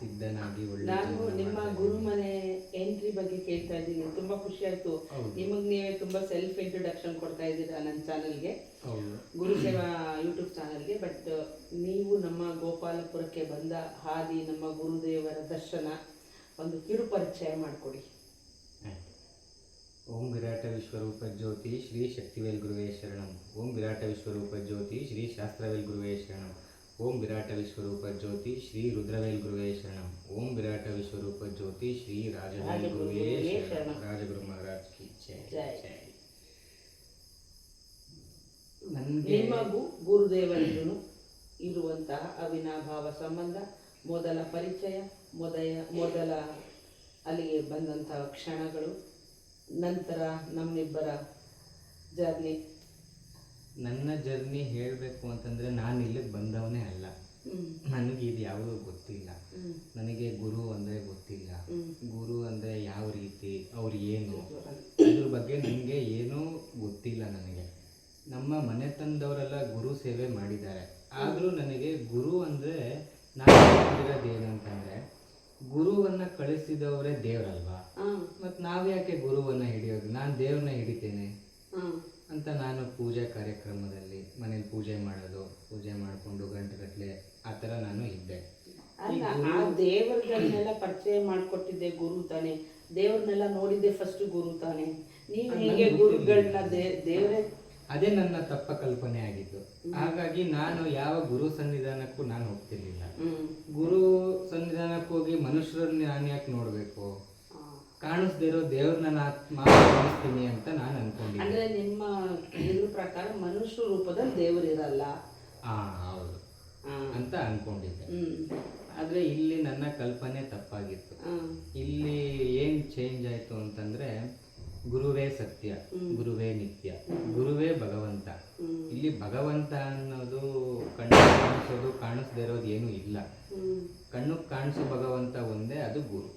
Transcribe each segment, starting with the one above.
ಸಿದ್ಧನಾಗಿ ನಾನು ನಿಮ್ಮ ಗುರು ಮನೆ ಎಂಟ್ರಿ ಬಗ್ಗೆ ಕೇಳ್ತಾ ಇದ್ದೀನಿ. ತುಂಬಾ ಖುಷಿ ಆಯ್ತು. ನಿಮಗ್ ನೀವೇ ತುಂಬಾ ಸೆಲ್ಫ್ ಇಂಟ್ರೊಡಕ್ಷನ್ ಕೊಡ್ತಾ ಇದ್ದೀರಾ ನನ್ನ ಚಾನಲ್ಗೆ ಗೆ. ಗುರು ಸೇವಾ ಯೂಟ್ಯೂಬ್ ಚಾನಲ್ಗೆ ಬಟ್ ನೀವು ನಮ್ಮ ಗೋಪಾಲಪುರಕ್ಕೆ ಬಂದ ಹಾದಿ ನಮ್ಮ ಗುರುದೇವರ ದರ್ಶನ ಒಂದು ಕಿರು ಪರಿಚಯ ಮಾಡಿಕೊಡಿ. ಓಂ ವಿರಾಟ ವಿಶ್ವರೂಪ ಜ್ಯೋತಿ ಶ್ರೀ ಶಕ್ತಿವೇಲ್ ಗುರುವೇ ಶರಣಂ. ಓಂ ವಿರಾಟ ವಿಶ್ವರೂಪ ಜ್ಯೋತಿ ಶ್ರೀ ಶಾಸ್ತ್ರವೇಲ್ ಗುರುವೇ ಶರಣಂ. ಓಂ ವಿರಾಟ ವಿಶ್ವರೂಪ ಜ್ಯೋತಿ ಶ್ರೀ ರುದ್ರವೇಲ್ ಗುರುವೇ ಶರಣಂ. ಓಂ ವಿರಾಟ ವಿಶ್ವರೂಪ ಜ್ಯೋತಿ ಶ್ರೀ ರಾಜವೇಲ್ ಗುರುವೇ ಶರಣಂ. ರಾಜಗುರು ಮಹಾರಾಜ್ ಕಿ ಜೈ. ಜೈ. ಜೈ. ನನಗೆ ನಿಮಗೂ ಗುರುದೇವರಿಗೂ ಇರುವಂತಹ ಅವಿನಾಭಾವ ಸಂಬಂಧ ಮೊದಲ ಪರಿಚಯ ಮೊದಲ ಮೊದಲ ಅಲ್ಲಿಗೆ ಬಂದಂತಹ ಕ್ಷಣಗಳು ನಂತರ ನಮ್ಮಿಬ್ಬರ ಜರ್ನಿ. ನನ್ನ ಜರ್ನಿ ಹೇಳಬೇಕು ಅಂತಂದ್ರೆ ನಾನು ಇಲ್ಲಿಗೆ ಬಂದವನೇ ಅಲ್ಲ. ನನಗೆ ಇದು ಯಾವುದೂ ಗೊತ್ತಿಲ್ಲ. ನನಗೆ ಗುರು ಅಂದರೆ ಗೊತ್ತಿಲ್ಲ. ಗುರು ಅಂದರೆ ಯಾವ ರೀತಿ ಅವ್ರು ಏನು? ಅದ್ರ ಬಗ್ಗೆ. ನನಗೆ ಏನೂ ಗೊತ್ತಿಲ್ಲ ನನಗೆ. ನಮ್ಮ ಮನೆ ತಂದವರೆಲ್ಲ ಗುರು ಸೇವೆ ಮಾಡಿದ್ದಾರೆ. ಆದರೂ ನನಗೆ ಗುರು ಅಂದರೆ ನಾನು ಗೊತ್ತಿರೋದು ಏನಂತಂದರೆ ಗುರುವನ್ನು ಕಳಿಸಿದವರೇ ದೇವರಲ್ವಾ? ಮತ್ತು ನಾವು ಯಾಕೆ ಗುರುವನ್ನು ಹಿಡಿಯೋದು? ನಾನು ದೇವ್ರನ್ನ ಹಿಡಿತೇನೆ. ಅಂತ ನಾನು ಪೂಜೆ ಕಾರ್ಯಕ್ರಮದಲ್ಲಿ ಮನೇಲಿ ಪೂಜೆ ಮಾಡೋದು ಪೂಜೆ ಮಾಡಿಕೊಂಡು ಗಂಟೆಗಟ್ಟಲೆ ಆ ಥರ ನಾನು ಇದ್ದೆ. ಅಲ್ಲ ಆ ದೇವರುಗಳನ್ನೆಲ್ಲ ಪರಿಚಯ ಮಾಡಿಕೊಟ್ಟಿದ್ದೆ ಗುರು ತಾನೆ. ದೇವ್ರನ್ನೆಲ್ಲ ನೋಡಿದ್ದೆ ಫಸ್ಟ್ ಗುರು ತಾನೆ. ನೀವು ಹೇಗೆ ಗುರುಗಳನ್ನ ದೇವರೇ? ಅದೇ ನನ್ನ ತಪ್ಪ ಕಲ್ಪನೆ ಆಗಿತ್ತು ಹಾಗಾಗಿ ನಾನು ಯಾವ ಗುರು ಸನ್ನಿಧಾನಕ್ಕೂ ನಾನು ಹೋಗ್ತಿರ್ಲಿಲ್ಲ. ಗುರು ಸನ್ನಿಧಾನಕ್ಕೆ ಹೋಗಿ ಮನುಷ್ಯರನ್ನ ನಾನು ಯಾಕೆ ನೋಡಬೇಕು. ಕಾಣಿಸ್ದೇ ಇರೋ ದೇವ್ರನ್ನ ನಾನು ಮಾತ್ರ ಕಾಣಿಸ್ತೀನಿ ಅಂತ ನಾನು ಅನ್ಕೊಂಡಿದ್ದೆ ಅಂದ್ರೆ ನಿಮ್ಮ ಇದ್ರ ಪ್ರಕಾರ ಮನುಷ್ಯ ರೂಪದಲ್ಲಿ ದೇವರಿರಲ್ಲ ಹಾ ಹೌದು. ಅಂತ ಅನ್ಕೊಂಡಿದ್ದೆ. ಆದ್ರೆ ಇಲ್ಲಿ ನನ್ನ ಕಲ್ಪನೆ ತಪ್ಪಾಗಿತ್ತು. ಇಲ್ಲಿ ಏನ್ ಚೇಂಜ್ ಆಯ್ತು ಅಂತಂದ್ರೆ ಗುರುವೇ ಸತ್ಯ ಗುರುವೇ ನಿತ್ಯ ಗುರುವೇ ಭಗವಂತ. ಇಲ್ಲಿ ಭಗವಂತ ಅನ್ನೋದು ಕಣ್ಣು ಕಾಣಿಸೋದು ಕಾಣಿಸ್ದೇ ಇರೋದು ಏನೂ ಇಲ್ಲ. ಕಣ್ಣು ಕಾಣಿಸೋ ಭಗವಂತ ಒಂದೇ ಅದು ಗುರು.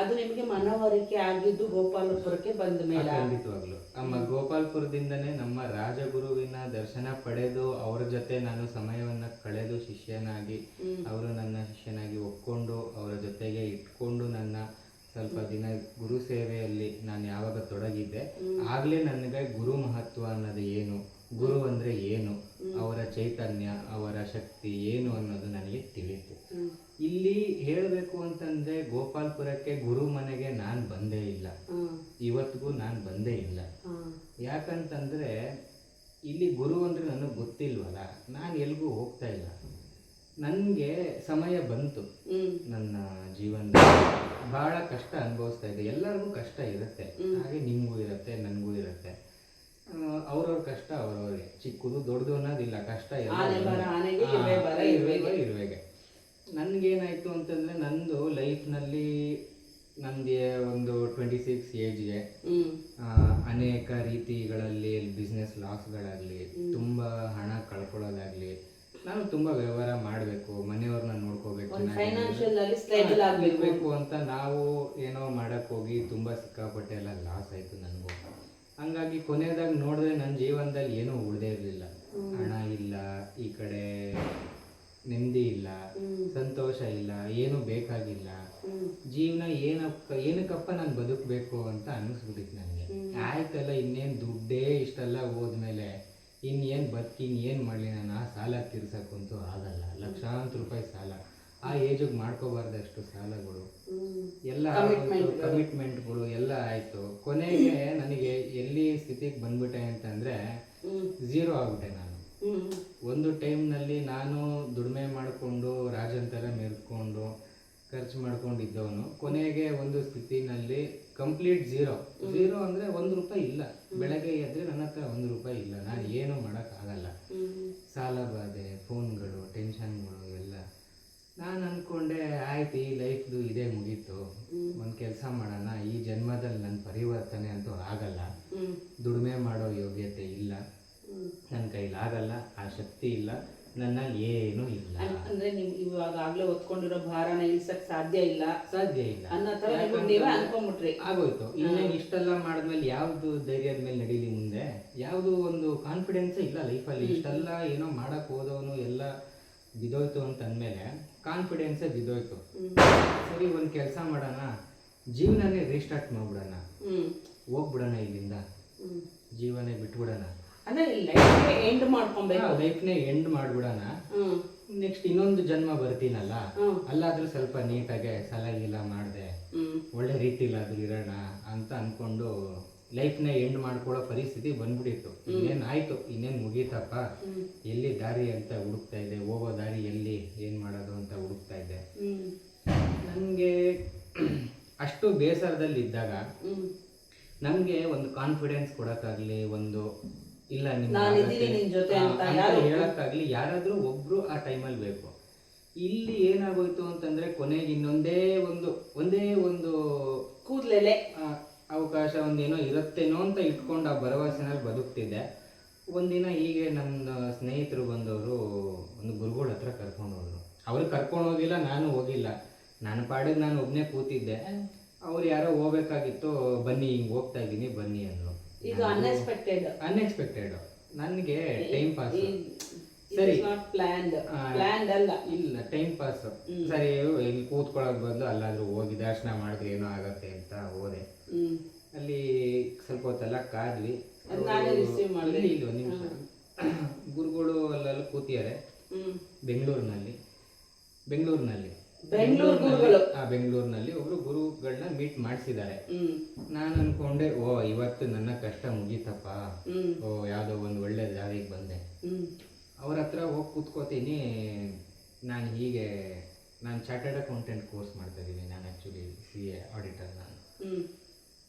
ಅದ್- ನಿಮಗೆ ಮನವರಿಕೆ ಆಗಿದ್ದು ಗೋಪಾಲಪುರಕ್ಕೆ ಬಂದ ಮೇಲೆ. ಖಂಡಿತವಾಗ್ಲು. ನಮ್ಮ ಗೋಪಾಲಪುರದಿಂದನೇ ನಮ್ಮ ರಾಜಗುರುವಿನ ದರ್ಶನ ಪಡೆದು ಅವರ ಜೊತೆ ನಾನು ಸಮಯವನ್ನ ಕಳೆದು ಶಿಷ್ಯನಾಗಿ ಅವರು ನನ್ನ ಶಿಷ್ಯನಾಗಿ ಒಪ್ಕೊಂಡು ಅವರ ಜೊತೆಗೆ ಇಟ್ಕೊಂಡು ನನ್ನ ಸ್ವಲ್ಪ ದಿನ ಗುರು ಸೇವೆಯಲ್ಲಿ ನಾನು ಯಾವಾಗ ತೊಡಗಿದ್ದೆ ಆಗ್ಲೇ ನನಗೆ ಗುರು ಮಹತ್ವ ಅನ್ನೋದು ಏನು ಗುರು ಅಂದ್ರೆ ಏನು ಅವರ ಚೈತನ್ಯ ಅವರ ಶಕ್ತಿ ಏನು ಅನ್ನೋದು ನನಗೆ ತಿಳಿಯಿತು. ಇಲ್ಲಿ ಹೇಳಬೇಕು ಅಂತಂದ್ರೆ ಗೋಪಾಲ್ಪುರಕ್ಕೆ ಗುರು ಮನೆಗೆ ನಾನು ಬಂದೇ ಇಲ್ಲ. ಇವತ್ತಿಗೂ ನಾನು ಬಂದೇ ಇಲ್ಲ. ಯಾಕಂತಂದ್ರೆ ಇಲ್ಲಿ ಗುರು ಅಂದ್ರೆ ನನಗೆ ಗೊತ್ತಿಲ್ವಲ್ಲ ನಾನು ಎಲ್ಗೂ ಹೋಗ್ತಾ ಇಲ್ಲ. ನನಗೆ ಸಮಯ ಬಂತು. ನನ್ನ ಜೀವನದಲ್ಲಿ ಬಹಳ ಕಷ್ಟ ಅನುಭವಿಸ್ತಾ ಇದೆ. ಎಲ್ಲರಿಗೂ ಕಷ್ಟ ಇರುತ್ತೆ. ಹಾಗೆ ನಿಮಗೂ ಇರುತ್ತೆ ನನಗೂ ಇರುತ್ತೆ. ಅವ್ರವ್ರ ಕಷ್ಟ ಅವ್ರವ್ರಿಗೆ. ಚಿಕ್ಕದು ದೊಡ್ಡದು ಅನ್ನೋದಿಲ್ಲ ಕಷ್ಟ ಇರುವೆ ಇರುವೆಗೆ. ನನ್ಗೇನಾಯ್ತು ಅಂತಂದ್ರೆ ನಂದು ಲೈಫ್ನಲ್ಲಿ ನನಗೆ ಒಂದು ಟ್ವೆಂಟಿ ಸಿಕ್ಸ್ ಏಜ್ಗೆ ಅನೇಕ ರೀತಿಗಳಲ್ಲಿ ಬಿಸ್ನೆಸ್ ಲಾಸ್ಗಳಾಗಲಿ ತುಂಬ ಹಣ ಕಳ್ಕೊಳ್ಳೋದಾಗ್ಲಿ ನಾನು ತುಂಬ ವ್ಯವಹಾರ ಮಾಡಬೇಕು ಮನೆಯವ್ರನ್ನ ನೋಡ್ಕೋಬೇಕು ಅಂತ ನಾವು ಏನೋ ಮಾಡಕ್ ಹೋಗಿ ತುಂಬ ಸಿಕ್ಕಾಪಟ್ಟೆ ಎಲ್ಲ ಲಾಸ್ ಆಯಿತು ನನಗೂ. ಹಂಗಾಗಿ ಕೊನೆಯದಾಗಿ ನೋಡಿದ್ರೆ ನನ್ನ ಜೀವನದಲ್ಲಿ ಏನೂ ಉಳ್ದೇ ಇರಲಿಲ್ಲ. ಹಣ ಇಲ್ಲ ಈ ಕಡೆ ನೆಮ್ಮದಿ ಇಲ್ಲ ಸಂತೋಷ ಇಲ್ಲ ಏನು ಬೇಕಾಗಿಲ್ಲ. ಜೀವನ ಏನಪ್ಪ ಏನಕ್ಕಪ್ಪ ನಾನು ಬದುಕಬೇಕು ಅಂತ ಅನ್ನಿಸ್ಬಿಟ್ಟಿತ್ತು ನನಗೆ. ಆಯ್ತಲ್ಲ ಇನ್ನೇನು ದುಡ್ಡೇ ಇಷ್ಟೆಲ್ಲ ಹೋದ್ಮೇಲೆ ಇನ್ನೇನು ಬದುಕಿ ಇನ್ನೇನು ಮಾಡಲಿ ನಾನು ಆ ಸಾಲ ತೀರ್ಸಕ್ಕಂತೂ ಆಗಲ್ಲ. ಲಕ್ಷಾಂತರ ರೂಪಾಯಿ ಸಾಲ. ಆ ಏಜಿಗೆ ಮಾಡ್ಕೋಬಾರ್ದಷ್ಟು ಸಾಲಗಳು. ಎಲ್ಲ ಕಮಿಟ್ಮೆಂಟ್ಗಳು ಎಲ್ಲ ಆಯಿತು. ಕೊನೆಗೆ ನನಗೆ ಎಲ್ಲಿ ಸ್ಥಿತಿಗೆ ಬಂದ್ಬಿಟ್ಟೆ ಅಂತಂದರೆ ಝೀರೋ ಆಗ್ಬಿಟ್ಟೆ ನಾನು. ಒಂದು ಟೈಮ್ನಲ್ಲಿ ನಾನು ದುಡಿಮೆ ಮಾಡಿಕೊಂಡು ರಾಜನ್ ಥರ ಖರ್ಚು ಮಾಡ್ಕೊಂಡಿದ್ದವನು. ಕೊನೆಗೆ ಒಂದು ಸ್ಥಿತಿನಲ್ಲಿ ಕಂಪ್ಲೀಟ್ ಝೀರೋ ಝೀರೋ ಅಂದರೆ ಒಂದು ರೂಪಾಯಿ ಇಲ್ಲ. ಬೆಳಗ್ಗೆ ಎದ್ರೆ ನನ್ನ ಹತ್ರ ಒಂದು ರೂಪಾಯಿ ಇಲ್ಲ. ನಾನು ಏನು ಮಾಡೋಕ್ಕಾಗಲ್ಲ ಸಾಲ ಬಾಧೆ ಫೋನ್ಗಳು ಟೆನ್ಷನ್ಗಳು ಎಲ್ಲ. ನಾನು ಅನ್ಕೊಂಡೆ, ಆಯ್ತು, ಈ ಲೈಫ್ದು ಇದೇ ಮುಗೀತು. ಒಂದು ಕೆಲಸ ಮಾಡೋಣ. ಈ ಜನ್ಮದಲ್ಲಿ ನನ್ನ ಪರಿವರ್ತನೆ ಅಂತೂ ಆಗಲ್ಲ. ದುಡಿಮೆ ಮಾಡೋ ಯೋಗ್ಯತೆ ಇಲ್ಲ. ನನ್ನ ಕೈಲಿ ಆಗಲ್ಲ ಆ ಶಕ್ತಿ ಇಲ್ಲ ನನ್ನಲ್ಲಿ ಏನೂ ಇಲ್ಲ. ಅಂದ್ರೆ ನೀವು ಇವಾಗ ಆಗ್ಲೇ ಹೊತ್ಕೊಂಡಿರೋ ಭಾರನ ಇಳಿಸಕ್ ಸಾಧ್ಯ ಇಲ್ಲ. ಸಾಧ್ಯ ಇಲ್ಲ. ಅನ್ನೋ ತರ ಅನ್ಕೊಂಡ್ಬಿಟ್ರಿ ನೀವೇ ಆಗೋಯ್ತು. ಇನ್ನೇ ಇಷ್ಟೆಲ್ಲ ಮಾಡಿದ್ಮೇಲೆ ಯಾವ್ದು ಧೈರ್ಯದ ಮೇಲೆ ನಡೀಲಿ ಮುಂದೆ? ಯಾವುದು ಒಂದು ಕಾನ್ಫಿಡೆನ್ಸೇ ಇಲ್ಲ ಲೈಫಲ್ಲಿ ಇಷ್ಟೆಲ್ಲ ಏನೋ ಮಾಡಕ್ ಹೋದವನು ಎಲ್ಲ ಬಿದೋಯ್ತು ಅಂತ ಅಂದಮೇಲೆ ಕಾನ್ಫಿಡೆನ್ಸೇ ಬಿದೋಯ್ತು. ಹ್ಮ್. ಸರಿ ಒಂದು ಕೆಲಸ ಮಾಡೋಣ. ಜೀವನನೇ ರೀಸ್ಟಾರ್ಟ್ ಮಾಡ್ಬಿಡೋಣ. ಹೋಗ್ಬಿಡೋಣ ಇಲ್ಲಿಂದ. ಜೀವನೇ ಬಿಟ್ಬಿಡೋಣ. ಅಂದ್ರೆ ಲೈಫ್ ಎಂಡ್ ಮಾಡ್ಕೊಬೇಕು. ಲೈಫ್ನೇ ಎಂಡ್ ಮಾಡ್ಬಿಡೋಣ. ನೆಕ್ಸ್ಟ್ ಇನ್ನೊಂದು ಜನ್ಮ ಬರ್ತೀನಲ್ಲ. ಅಲ್ಲಾದ್ರೂ ಸ್ವಲ್ಪ ನೀಟಾಗೆ ಸಲಾಗಿಲ್ಲ ಮಾಡಿದೆ ಒಳ್ಳೆ ರೀತಿಲಾದ್ರೂ ಇರೋಣ ಅಂತ ಅನ್ಕೊಂಡು ಲೈಫ್ನ ಎಂಡ್ ಮಾಡ್ಕೊಳ್ಳೋ ಪರಿಸ್ಥಿತಿ ಬಂದ್ಬಿಟ್ಟಿತ್ತು. ಇನ್ನೇನ್ ಆಯ್ತು? ಇನ್ನೇನು ಮುಗೀತಪ್ಪ? ಎಲ್ಲಿ ದಾರಿ ಅಂತ ಹುಡುಕ್ತಾ ಇದ್ದೆ? ಹೋಗೋ ದಾರಿ ಎಲ್ಲಿ? ಏನು ಮಾಡೋದು ಅಂತ ಹುಡುಕ್ತಾ ಇದ್ದೆ. ನನಗೆ ಅಷ್ಟು ಬೇಸರದಲ್ಲಿದ್ದಾಗ ಇದ್ದಾಗ ನಮಗೆ ಒಂದು ಕಾನ್ಫಿಡೆನ್ಸ್ ಕೊಡೋಕ್ಕಾಗಲಿ ಒಂದು ಇಲ್ಲ ನಾನಿದ್ದೀನಿ ನಿನ್ ಜೊತೆ ಅಂತ ಯಾರು- ಹೇಳಕ್ಕಾಗ್ಲಿ ಯಾರಾದ್ರೂ ಒಬ್ರು ಆ ಟೈಮಲ್ಲಿ ಬೇಕು. ಇಲ್ಲಿ ಏನಾಗೋಯ್ತು ಅಂತಂದ್ರೆ ಕೊನೆಗೆ ಇನ್ನೊಂದೇ ಒಂದು ಒಂದೇ ಒಂದು ಕೂದ್ಲೆಲೆ. ಅವಕಾಶ ಒಂದೇನೋ ಇರುತ್ತೇನೋ ಅಂತ ಇಟ್ಕೊಂಡು ಆ ಭರವಸೆನಲ್ಲಿ ಬದುಕ್ತಿದ್ದೆ. ಒಂದಿನ ಹೀಗೆ ನನ್ನ ಸ್ನೇಹಿತರು ಬಂದವರು ಒಂದು ಗುರುಗಳ ಹತ್ರ ಕರ್ಕೊಂಡು ಹೋದ್ರು. ಅವ್ರು ಕರ್ಕೊಂಡು ಹೋಗಿಲ್ಲ ನಾನು ಹೋಗಿಲ್ಲ. ನನ್ನ ಪಾಡಿಗೆ ನಾನು ಒಬ್ಬನೇ ಕೂತಿದ್ದೆ. ಅವ್ರು ಯಾರೋ ಹೋಗ್ಬೇಕಾಗಿತ್ತು ಬನ್ನಿ ಹಿಂಗೆ ಹೋಗ್ತಾ ಇದ್ದೀನಿ ಬನ್ನಿ ಅಂದರು. ಇದು ಅನ್ಎಕ್ಸ್ಪೆಕ್ಟೆಡ್ ಅನ್ಎಕ್ಸ್ಪೆಕ್ಟೆಡ್ ನನಗೆ ಟೈಮ್ ಪಾಸ್ ಸರಿ. ನಾಟ್ ಪ್ಲಾನ್ಡ್ ಆ, ಪ್ಲಾನ್ಡ್ ಅಲ್ಲ. ಇಲ್ಲ ಟೈಮ್ ಪಾಸ್ ಸರಿ ಇಲ್ಲಿ ಕೂತ್ಕೊಳ್ಳೋದ್ ಬದಲು ಅಲ್ಲಾದ್ರೂ ಹೋಗಿ ದರ್ಶನ ಮಾಡಿದ್ರೆ ಏನೋ ಆಗತ್ತೆ ಅಂತ ಹೋದೆ. ಅಲ್ಲಿ ಸ್ವಲ್ಪ ಹೊತ್ತೆಲ್ಲ ಕಾದ್ವಿ. ಇಲ್ಲಿ ಒಂದು ನಿಮಿಷ. ಗುರುಗಳು ಅಲ್ಲೆಲ್ಲ ಕೂತಿದ್ದಾರೆ. ಬೆಂಗಳೂರಿನಲ್ಲಿ. ಬೆಂಗಳೂರಿನಲ್ಲಿ. ಬೆಂಗಳೂರು ಗುರುಗಳು. ಆ ಬೆಂಗಳೂರಿನಲ್ಲಿ ಒಬ್ರು ಗುರುಗಳನ್ನ ಮೀಟ್ ಮಾಡಿಸಿದ್ದಾರೆ. ನಾನು ಅನ್ಕೊಂಡೆ ಓ ಇವತ್ತು ನನ್ನ ಕಷ್ಟ ಮುಗೀತಪ್ಪ. ಓ ಯಾವುದೋ ಒಂದು ಒಳ್ಳೆ ದಾರಿಗೆ ಬಂದೆ. ಅವ್ರ ಹತ್ರ ಹೋಗಿ ಕೂತ್ಕೋತೀನಿ. ನಾನು ಹೀಗೆ ನಾನು ಚಾರ್ಟರ್ಡ್ ಅಕೌಂಟೆಂಟ್ ಕೋರ್ಸ್ ಮಾಡ್ತಾ ಇದ್ದೀನಿ. ನಾನು ಆ್ಯಕ್ಚುಲಿ ಸಿ ಎ ಆಡಿಟರ್ ನಾನು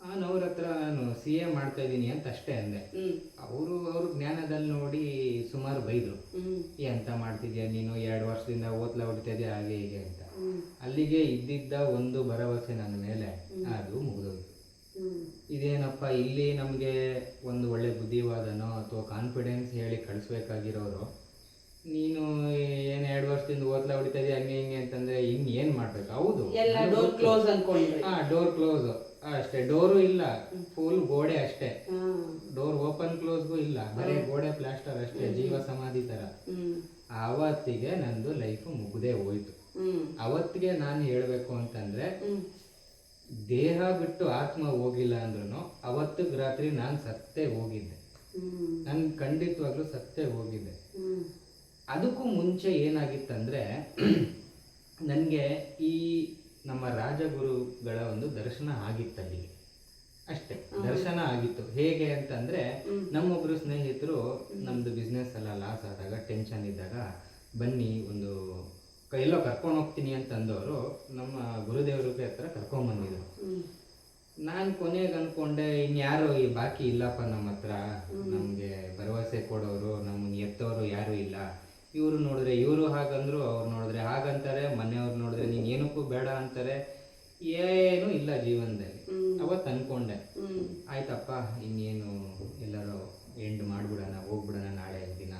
ನಾನು ಅವ್ರ ಹತ್ರ ನಾನು ಸಿ ಎ ಮಾಡ್ತಾ ಇದ್ದೀನಿ ಅಂತ ಅಷ್ಟೇ ಅಂದೆ. ಅವರು ಅವ್ರ ಜ್ಞಾನದಲ್ಲಿ ನೋಡಿ ಸುಮಾರು ಬೈದ್ರು. ಎಂತ ಮಾಡ್ತಿದ್ಯಾ ನೀನು? ಎರಡು ವರ್ಷದಿಂದ ಓದ್ಲಾ ಹೊಡಿತಾ ಇದೆಯಾ? ಹಾಗೆ ಹೀಗೆ ಅಂತ. ಅಲ್ಲಿಗೆ ಇದ್ದಿದ್ದ ಒಂದು ಭರವಸೆ ನನ್ನ ಮೇಲೆ ಅದು ಮುಗಿದೋಯ್ತು. ಇದೇನಪ್ಪ ಇಲ್ಲಿ ನಮಗೆ ಒಂದು ಒಳ್ಳೆ ಬುದ್ಧಿವಾದನೋ ಅಥವಾ ಕಾನ್ಫಿಡೆನ್ಸ್ ಹೇಳಿ ಕಳಿಸ್ಬೇಕಾಗಿರೋರು ನೀನು ಏನ್ ಎರಡು ವರ್ಷದಿಂದ ಓದ್ಲಾ ಹೊಡಿತಾ ಇದೀಯ ಹಂಗೆ ಹಿಂಗೆ ಅಂತಂದ್ರೆ ಇನ್ ಏನ್ ಮಾಡ್ಬೇಕು? ಹೌದು. ಎಲ್ಲ ಡೋರ್ ಕ್ಲೋಸ್ ಅನ್ಕೊಂಡ್ರಿ. ಹಾ ಡೋರ್ ಕ್ಲೋಸ್ ಅಷ್ಟೇ. ಡೋರು ಇಲ್ಲ. ಫುಲ್ ಗೋಡೆ ಅಷ್ಟೇ. ಡೋರ್ ಓಪನ್ ಕ್ಲೋಸ್ಗೂ ಇಲ್ಲ. ಬರೀ ಗೋಡೆ ಪ್ಲಾಸ್ಟರ್ ಅಷ್ಟೇ ಜೀವ ಸಮಾಧಿ ತರ. ಅವತ್ತಿಗೆ ಆವತ್ತಿಗೆ ನಂದು ಲೈಫ್ ಮುಗ್ದೇ ಹೋಯ್ತು. ಅವತ್ತಿಗೆ ನಾನು ಹೇಳ್ಬೇಕು ಅಂತಂದ್ರೆ ದೇಹ ಬಿಟ್ಟು ಆತ್ಮ ಹೋಗಿಲ್ಲ ಅಂದ್ರೂ ಅವತ್ತಿಗೆ ರಾತ್ರಿ ನಾನು ಸತ್ತೇ ಹೋಗಿದ್ದೆ. ನಾನ್ ಖಂಡಿತವಾಗ್ಲೂ ಸತ್ತೇ ಹೋಗಿದ್ದೆ. ಅದಕ್ಕೂ ಮುಂಚೆ ಏನಾಗಿತ್ತಂದರೆ ನನಗೆ ಈ ನಮ್ಮ ರಾಜಗುರುಗಳ ಒಂದು ದರ್ಶನ ಆಗಿತ್ತಲ್ಲಿ ಅಷ್ಟೇ ದರ್ಶನ ಆಗಿತ್ತು. ಹೇಗೆ ಅಂತಂದ್ರೆ ನಮ್ಮೊಬ್ರು ಸ್ನೇಹಿತರು ನಮ್ದು ಬಿಸ್ನೆಸ್ ಎಲ್ಲ ಲಾಸ್ ಆದಾಗ ಟೆನ್ಷನ್ ಇದ್ದಾಗ ಬನ್ನಿ ಒಂದು ಎಲ್ಲೋ ಕರ್ಕೊಂಡು ಹೋಗ್ತೀನಿ ಅಂತಂದವರು ನಮ್ಮ ಗುರುದೇವರು ಹತ್ರ ಕರ್ಕೊಂಡ್ ಬಂದಿದ್ರು. ನಾನು ಕೊನೆಗೆ ಅನ್ಕೊಂಡೆ ಇನ್ಯಾರು ಈ ಬಾಕಿ ಇಲ್ಲಪ್ಪ ನಮ್ಮ ಹತ್ರ ನಮಗೆ ಭರವಸೆ ಕೊಡೋರು ನಮ್ಮನ್ನ ಎತ್ತೋರು ಯಾರು ಇಲ್ಲ. ಇವರು ನೋಡಿದ್ರೆ ಇವರು ಹಾಗಂದ್ರು ಅವ್ರು ನೋಡಿದ್ರೆ ಹಾಗಂತಾರೆ ಮನೆಯವ್ರು ನೋಡಿದ್ರೆ ನೀನು ಏನಕ್ಕೂ ಬೇಡ ಅಂತಾರೆ. ಏನು ಇಲ್ಲ ಜೀವನದಲ್ಲಿ. ಅವತ್ತು ಅನ್ಕೊಂಡೆ. ಆಯ್ತಪ್ಪ ಇನ್ನೇನು ಎಲ್ಲರೂ ಎಂಡ್ ಮಾಡ್ಬಿಡೋಣ ಹೋಗ್ಬಿಡೋಣ ನಾಳೆ ದಿನ.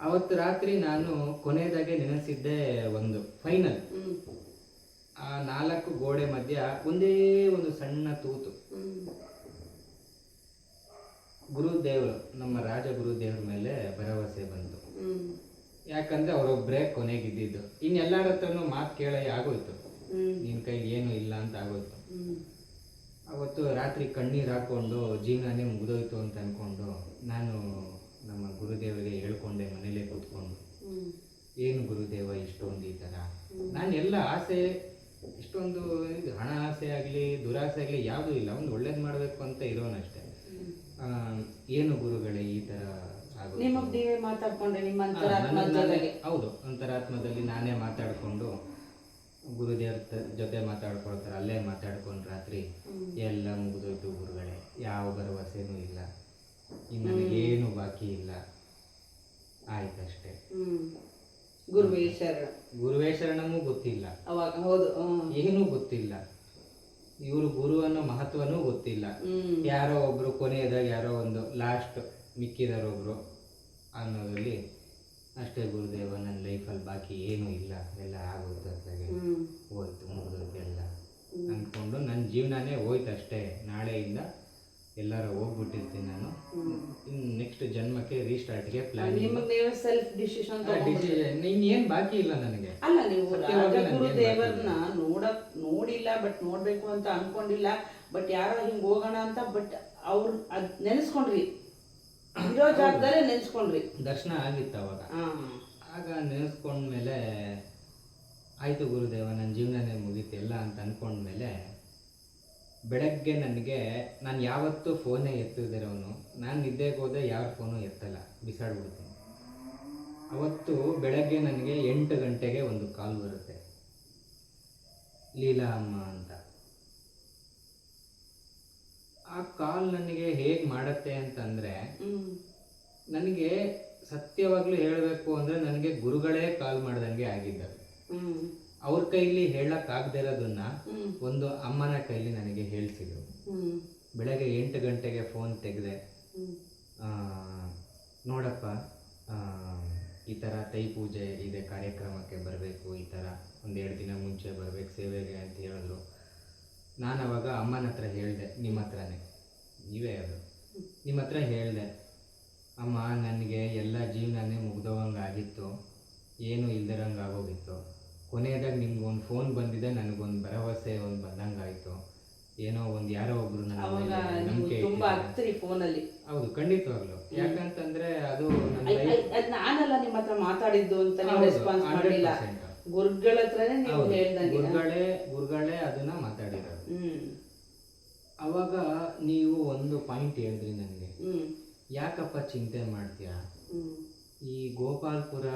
ಅವತ್ತು ರಾತ್ರಿ ನಾನು ಕೊನೆಯದಾಗೆ ನೆನೆಸಿದ್ದೆ ಒಂದು ಫೈನಲ್. ಆ ನಾಲ್ಕು ಗೋಡೆ ಮಧ್ಯ ಒಂದೇ ಒಂದು ಸಣ್ಣ ತೂತು. ಗುರುದೇವರು ನಮ್ಮ ರಾಜ ಗುರುದೇವ್ರ ಮೇಲೆ ಭರವಸೆ ಬಂತು. ಯಾಕಂದ್ರೆ ಅವರೊಬ್ಬರೇ ಇನ್ ಎಲ್ಲಾರ ಹತ್ರನು ಮಾತ್ ಕೇಳಿ ಆಗೋಯ್ತು. ನಿನ್ ಕೈಗೆ ಏನು ಇಲ್ಲ ಅಂತ ಆಗೋಯ್ತು. ಅವತ್ತು ರಾತ್ರಿ ಕಣ್ಣೀರು ಹಾಕೊಂಡು ಜೀವನನೇ ಮುಗಿದೋಯ್ತು ಅಂತ ಅನ್ಕೊಂಡು ನಾನು ನಮ್ಮ ಗುರುದೇವರಿಗೆ ಹೇಳ್ಕೊಂಡೆ ಮನೇಲೆ ಕೂತ್ಕೊಂಡು. ಏನು ಗುರುದೇವ ಇಷ್ಟೊಂದು ಈ ತರ ನಾನು ಎಲ್ಲ ಆಸೆ, ಇಷ್ಟೊಂದು ಹಣ ಆಸೆ ಆಗಲಿ, ದುರಾಸೆ ಆಗಲಿ ಯಾವುದೂ ಇಲ್ಲ. ಒಂದು ಒಳ್ಳೇದು ಮಾಡಬೇಕು ಅಂತ ಇರೋನಷ್ಟೇ ಆ, ಏನು ಗುರುಗಳೇ ಈ ಥರ ಆಗೋದು ನಿಮಗ್ ನಿಮ್ಮ ಅಂತರಾತ್ಮ ಜೊತೆಗೆ ಹೌದು ಅಂತರಾತ್ಮದಲ್ಲಿ ನಾನೇ ಮಾತಾಡಿಕೊಂಡು ಗುರುದೇವ್ರ ಜೊತೆ ಮಾತಾಡ್ಕೊಳ್ತಾರೆ ಅಲ್ಲೇ ಮಾತಾಡ್ಕೊಂಡು ರಾತ್ರಿ ಎಲ್ಲ ಮುಗಿದೋಯ್ತು ಗುರುಗಳೇ ಯಾವ ಭರವಸೆನೂ ಇಲ್ಲ. ಇನ್ನು ಏನು ಬಾಕಿ ಇಲ್ಲ. ಆಯ್ತಷ್ಟೇ. ಗುರುವೇ ಶರಣ. ಗುರುವೇ ಶರಣಮೂ ಗೊತ್ತಿಲ್ಲ. ಅವಾಗ ಹೌದು ಏನೂ ಗೊತ್ತಿಲ್ಲ. ಇವರು ಗುರು ಅನ್ನೋ ಮಹತ್ವನೂ ಗೊತ್ತಿಲ್ಲ. ಯಾರೋ ಒಬ್ರು ಕೊನೆಯದಾಗ ಯಾರೋ ಒಂದು ಲಾಸ್ಟ್ ಮಿಕ್ಕಿದಾರೊಬ್ರು ಅನ್ನೋದ್ರಲ್ಲಿ ಅಷ್ಟೇ ಗುರುದೇವ ನನ್ನ ಲೈಫಲ್ಲಿ ಬಾಕಿ ಏನೂ ಇಲ್ಲ. ಎಲ್ಲ ಆಗೋಯ್ತು ಹ್ಮ್. ಹೋಯ್ತು ಮುಗಿದೋಯ್ತು ಎಲ್ಲ. ಅಂದ್ಕೊಂಡು ನನ್ನ ಜೀವನನೇ ಹೋಯ್ತು ಅಷ್ಟೇ. ನಾಳೆಯಿಂದ ಎಲ್ಲಾರ ಹೋಗ್ಬಿಟ್ಟಿರ್ತೀನಿ ನಾನು. ಇನ್ನು ನೆಕ್ಸ್ಟ್ ಜನ್ಮಕ್ಕೆ ರೀಸ್ಟಾರ್ಟ್ಗೆ ಪ್ಲಾನ್ ಸೆಲ್ಫ್ ಡಿಸಿಷನ್ ಇನ್ನೇನು ಬಾಕಿ ಇಲ್ಲ ನನಗೆ. ಅಲ್ಲ ನೀವು ಗುರುದೇವರನ್ನ ನೋಡ ನೋಡಿಲ್ಲ ಬಟ್ ನೋಡ್ಬೇಕು ಅಂತ ಅನ್ಕೊಂಡಿಲ್ಲ. ಬಟ್ ಯಾರೋ ಹಿಂಗ್ ಹೋಗೋಣ ಅಂತ ಬಟ್ ಅವ್ರು ಅದ್ ನೆನೆಸ್ಕೊಂಡ್ರಿ ಇರೋ ಜಾಗದಲ್ಲೇ ನೆನೆಸ್ಕೊಂಡ್ರಿ. ದರ್ಶನ ಆಗಿತ್ತು ಅವಾಗ. ಆಗ ನೆನೆಸ್ಕೊಂಡ್ಮೇಲೆ ಆಯಿತು ಗುರುದೇವ ನನ್ನ ಜೀವನನೇ ಮುಗೀತು ಎಲ್ಲ ಅಂತ ಅಂದ್ಕೊಂಡ್ಮೇಲೆ ಬೆಳಗ್ಗೆ ನನಗೆ ನಾನು ಯಾವತ್ತೂ ಫೋನೇ ಎತ್ತಿದಿರೋನು ನಾನು ನಿದ್ದೆಗೆ ಹೋದೆ ಯಾರ ಫೋನು ಎತ್ತಲ್ಲ ಬಿಸಾಡ್ಬಿಡ್ತೀನಿ. ಅವತ್ತು ಬೆಳಗ್ಗೆ ನನಗೆ ಎಂಟು ಗಂಟೆಗೆ ಒಂದು ಕಾಲ್ ಬರುತ್ತೆ. ಲೀಲಾ ಅಮ್ಮ ಅಂತ. ಆ ಕಾಲ್ ನನಗೆ ಹೇಗೆ ಮಾಡುತ್ತೆ ಅಂತಂದರೆ ನನಗೆ ಸತ್ಯವಾಗ್ಲೂ ಹೇಳಬೇಕು ಅಂದರೆ ನನಗೆ ಗುರುಗಳೇ ಕಾಲ್ ಮಾಡ್ದಂಗೆ ಆಗಿದ್ದವು ಹ್ಮ್. ಅವ್ರ ಕೈಲಿ ಹೇಳಕ್ಕಾಗದೇ ಇರೋದನ್ನ ಒಂದು ಅಮ್ಮನ ಕೈಲಿ ನನಗೆ ಹೇಳ್ತಿದ್ರು ಬೆಳಗ್ಗೆ ಎಂಟು ಗಂಟೆಗೆ ಫೋನ್ ತೆಗೆದೆ ನೋಡಪ್ಪ ಈ ಥರ ತೈ ಪೂಜೆ ಇದೆ ಕಾರ್ಯಕ್ರಮಕ್ಕೆ ಬರಬೇಕು ಈ ಥರ ಒಂದೆರಡು ದಿನ ಮುಂಚೆ ಬರಬೇಕು ಸೇವೆಗೆ ಅಂತ ಹೇಳಿದ್ರು. ನಾನು ಅವಾಗ ಅಮ್ಮನ ಹತ್ರ ಹೇಳಿದೆ ನಿಮ್ಮ ಹತ್ರನೇ. ನೀವೇ ಅದು ನಿಮ್ಮ ಹತ್ರ ಹೇಳಿದೆ. ಅಮ್ಮ ನನಗೆ ಎಲ್ಲ ಜೀವನನೇ ಮುಗ್ದೋಗಂಗಾಗಿತ್ತು ಏನು ಇಲ್ದಿರಂಗೆ ಆಗೋಗಿತ್ತು ಕೊನೆಯದಾಗ ನಿಮ್ಗೊಂದು ಫೋನ್ ಬಂದಿದೆ ನನಗೊಂದು ಭರವಸೆ ಒಂದು ಬಂದಂಗಾಯಿತು. ಏನೋ ಒಂದು ಯಾರೋ ಒಬ್ರು ನನ್ನ ಅವಾಗ ಮೇಲೆ ನೀವು ನಂಬಿಕೆ ತುಂಬಾ ಫೋನಲ್ಲಿ. ಹೌದು ಖಂಡಿತವಾಗ್ಲು. ಯಾಕಂತಂದ್ರೆ ಅದು ನನ್ನ ಅದ್- life- ಅದ್- ಅದ್ ನಾನಲ್ಲ ನಿಮ್ಮ ಹತ್ರ ಮಾತಾಡಿದ್ದು ಅಂತ ನೀವು ಹೌದು, ರೆಸ್ಪಾನ್ಸ್ 100% ಮಾಡಿಲ್ಲ. ಗುರುಗಳ ಹತ್ರನೇ ನೀವು ಹೌದು, ಹೇಳ್ದಂಗೆ. ಗುರುಗಳೇ ಗುರುಗಳೇ ಅದನ್ನ ಮಾತಾಡಿರೋದು. ಹ್ಮ್ ಅವಾಗ ನೀವು ಒಂದು ಪಾಯಿಂಟ್ ಹೇಳಿದ್ರಿ ನನಗೆ. ಯಾಕಪ್ಪ ಚಿಂತೆ ಮಾಡ್ತೀಯಾ? ಈ ಗೋಪಾಲ್ಪುರ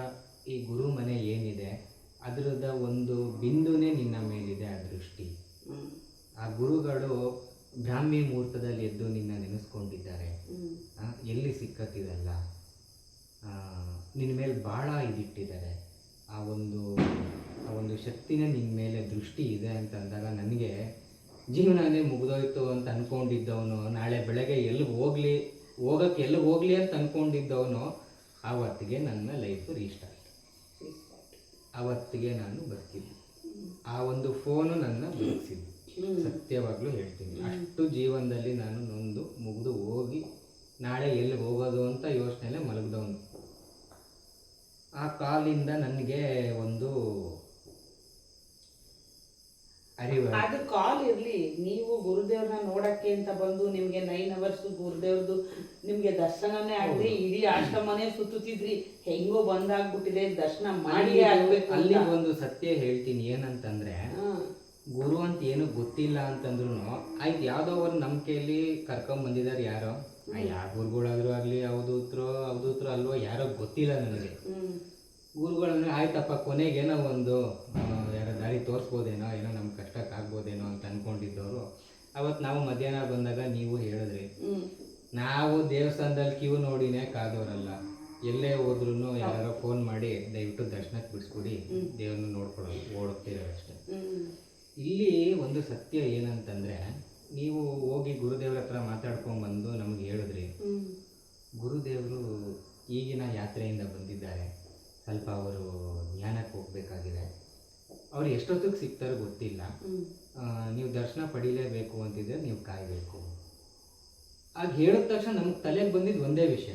ಈ ಗುರು ಮನೆ ಏನಿದೆ ಅದರದ ಒಂದು ಬಿಂದುನೇ ನಿನ್ನ ಮೇಲಿದೆ ಆ ದೃಷ್ಟಿ. ಆ ಗುರುಗಳು ಬ್ರಾಹ್ಮಿ ಮುಹೂರ್ತದಲ್ಲಿ ಎದ್ದು ನಿನ್ನ ನೆನೆಸ್ಕೊಂಡಿದ್ದಾರೆ. ಎಲ್ಲಿ ಸಿಕ್ಕತ್ತಿದಲ್ಲ? ನಿನ್ನ ಮೇಲೆ ಭಾಳ ಇದಿಟ್ಟಿದ್ದಾರೆ. ಆ ಒಂದು ಆ ಒಂದು ಶಕ್ತಿನೇ ನಿನ್ನ ಮೇಲೆ ದೃಷ್ಟಿ ಇದೆ ಅಂತಂದಾಗ ನನಗೆ ಜೀವನನೇ ಮುಗಿದೋಯ್ತು ಅಂತ ಅನ್ಕೊಂಡಿದ್ದವನು ನಾಳೆ ಬೆಳಗ್ಗೆ ಎಲ್ಲಿ ಹೋಗ್ಲಿ ಹೋಗಕ್ಕೆ ಎಲ್ಲಿ ಹೋಗ್ಲಿ ಅಂತ ಅನ್ಕೊಂಡಿದ್ದವನು ಆವತ್ತಿಗೆ ನನ್ನ ಲೈಫ್ ರೀಸ್ಟಾರ್ಟ್ ಆವತ್ತಿಗೆ ನಾನು ಬರ್ತಿದ್ದೆ ಆ ಒಂದು ಫೋನು ನನ್ನ ಬದುಕಿಸಿದ್ದು ಸತ್ಯವಾಗ್ಲೂ ಹೇಳ್ತೀನಿ. ಅಷ್ಟು ಜೀವನದಲ್ಲಿ ನಾನು ನೊಂದು ಮುಗಿದು ಹೋಗಿ ನಾಳೆ ಎಲ್ಲಿ ಹೋಗೋದು ಅಂತ ಯೋಚನೆಯಲ್ಲೇ ಮಲಗಿದವನು. ಆ ಕಾಲಿಂದ ನನಗೆ ಒಂದು ಅರಿವು ಅದು ಕಾಲ್ ಇರ್ಲಿ ನೀವು ಗುರುದೇವ್ರನ್ನ ಅಂತ ಬಂದು ನಿಮ್ಗೆ ನೈನ್ ಅವರ್ಸ್ ಗುರುದೇವ್ರದ್ದು ನಿಮ್ಗೆ ದರ್ಶನನೇ ಆಗಲಿ ಇಡೀ ಆಶ್ರಮನೇ ಸುತ್ತುತ್ತಿದ್ರಿ ಹೆಂಗೋ ಬಂದಾಗ್ಬಿಟ್ಟಿದೆ ದರ್ಶನ ಮಾಡಿಯೇ ಆಗ್ಬೇಕು ಅಲ್ಲಿ ಒಂದು ಸತ್ಯ ಹೇಳ್ತೀನಿ ಏನಂತಂದ್ರೆ ಗುರು ಅಂತ ಏನು ಗೊತ್ತಿಲ್ಲ ಅಂತಂದ್ರು ಆಯ್ತು ಯಾವ್ದೋ ಒಂದು ನಂಬಿಕೆಯಲ್ಲಿ ಕರ್ಕೊಂಡ್ ಬಂದಿದ್ದಾರೆ ಯಾರೋ. ಯಾವ ಗುರುಗಳಾದ್ರೂ ಆಗ್ಲಿ ಅವಧೂತ್ರು ಅವಧೂತ್ರು ಅಲ್ವೋ ಯಾರೋ ಗೊತ್ತಿಲ್ಲ ನನಗೆ. ಗುರುಗಳನ್ನ ಆಯ್ತಪ್ಪ ಕೊನೆಗೆ ಏನೋ ಒಂದು ಯಾರ ಯಾರೋ ದಾರಿ ತೋರಿಸ್ಬೋದೇನೋ ಏನೋ ನಮ್ಮ ಕಷ್ಟಕ್ಕೆ ಆಗ್ಬೋದೇನೋ ಅಂತ ಅನ್ಕೊಂಡಿದ್ದವರು. ಅವತ್ತು ನಾವು ಮಧ್ಯಾಹ್ನ ಬಂದಾಗ ನೀವು ಹೇಳಿದ್ರಿ. ನಾವು ದೇವಸ್ಥಾನದಲ್ಲಿ ಕ್ಯೂ ನೋಡಿನೇ ಕಾದವರಲ್ಲ. ಎಲ್ಲೇ ಹೋದ್ರೂ ಯಾರೋ ಫೋನ್ ಮಾಡಿ ದಯವಿಟ್ಟು ದರ್ಶನಕ್ಕೆ ಬಿಡಿಸ್ಕೊಡಿ. ದೇವ್ರನ್ನ ನೋಡ್ಕೊಳ್ಳೋದು ಓಡೋಗ್ತಿರೋ ಅಷ್ಟೇ. ಇಲ್ಲಿ ಒಂದು ಸತ್ಯ ಏನಂತಂದ್ರೆ ನೀವು ಹೋಗಿ ಗುರುದೇವ್ರ ಹತ್ರ ಮಾತಾಡ್ಕೊಂಡ್ ಬಂದು ನಮ್ಗೆ ಹೇಳಿದ್ರಿ. ಗುರುದೇವರು ಈಗಿನ ಯಾತ್ರೆಯಿಂದ ಬಂದಿದ್ದಾರೆ. ಸ್ವಲ್ಪ ಅವರು ಜ್ಞಾನಕ್ಕೆ ಹೋಗ್ಬೇಕಾಗಿದೆ. ಅವ್ರು ಎಷ್ಟೊತ್ತಿಗೆ ಸಿಗ್ತಾರೋ ಗೊತ್ತಿಲ್ಲ. ನೀವು ದರ್ಶನ ಪಡೀಲೇಬೇಕು ಅಂತಿದ್ರೆ ನೀವು ಕಾಯಬೇಕು. ಆಗ ಹೇಳಿದ ತಕ್ಷಣ ನಮ್ಗೆ ತಲೆಗೆ ಬಂದಿದ್ದು ಒಂದೇ ವಿಷಯ.